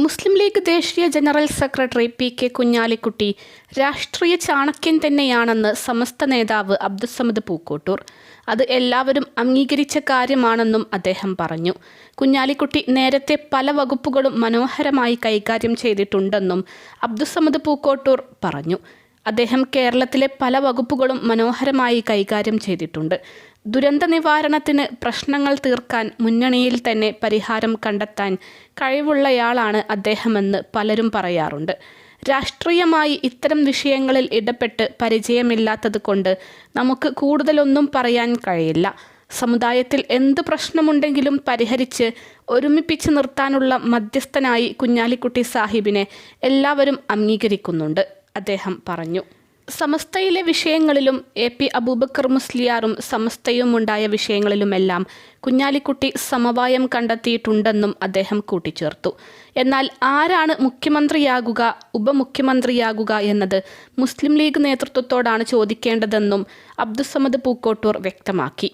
മുസ്ലിം ലീഗ് ദേശീയ general secretary P K Kunhalikutty രാഷ്ട്രീയ ചാണക്യൻ തന്നെയാണെന്ന് സമസ്ത നേതാവ് അബ്ദുസമദ് പൂക്കോട്ടൂർ. അത് എല്ലാവരും അംഗീകരിച്ച കാര്യമാണെന്നും അദ്ദേഹം പറഞ്ഞു. കുഞ്ഞാലിക്കുട്ടി നേരത്തെ പല വകുപ്പുകളും മനോഹരമായി കൈകാര്യം ചെയ്തിട്ടുണ്ടെന്നും അബ്ദുസമദ് പൂക്കോട്ടൂർ പറഞ്ഞു. അദ്ദേഹം കേരളത്തിലെ പല വകുപ്പുകളും മനോഹരമായി കൈകാര്യം ചെയ്തിട്ടുണ്ട്. ദുരന്ത നിവാരണത്തിന് പ്രശ്നങ്ങൾ തീർക്കാൻ മുന്നണിയിൽ തന്നെ പരിഹാരം കണ്ടെത്താൻ കഴിവുള്ളയാളാണ് അദ്ദേഹമെന്ന് പലരും പറയാറുണ്ട്. രാഷ്ട്രീയമായി ഇത്തരം വിഷയങ്ങളിൽ ഇടപെട്ട് പരിചയമില്ലാത്തത് കൊണ്ട് നമുക്ക് കൂടുതലൊന്നും പറയാൻ കഴിയില്ല. സമുദായത്തിൽ എന്ത് പ്രശ്നമുണ്ടെങ്കിലും പരിഹരിച്ച് ഒരുമിപ്പിച്ച് നിർത്താനുള്ള മധ്യസ്ഥനായി കുഞ്ഞാലിക്കുട്ടി സാഹിബിനെ എല്ലാവരും അംഗീകരിക്കുന്നുണ്ട്. അദ്ദേഹം പറഞ്ഞു. സമസ്തയിലെ വിഷയങ്ങളിലും എ പി അബൂബക്കർ മുസ്ലിയാറും സമസ്തയും ഉണ്ടായ വിഷയങ്ങളിലുമെല്ലാം കുഞ്ഞാലിക്കുട്ടി സമവായം കണ്ടെത്തിയിട്ടുണ്ടെന്നും അദ്ദേഹം കൂട്ടിച്ചേർത്തു. എന്നാൽ ആരാണ് മുഖ്യമന്ത്രിയാകുക ഉപമുഖ്യമന്ത്രിയാകുക എന്നത് മുസ്ലിം ലീഗ് നേതൃത്വത്തോടാണ് ചോദിക്കേണ്ടതെന്നും അബ്ദുസമദ് പൂക്കോട്ടൂർ വ്യക്തമാക്കി.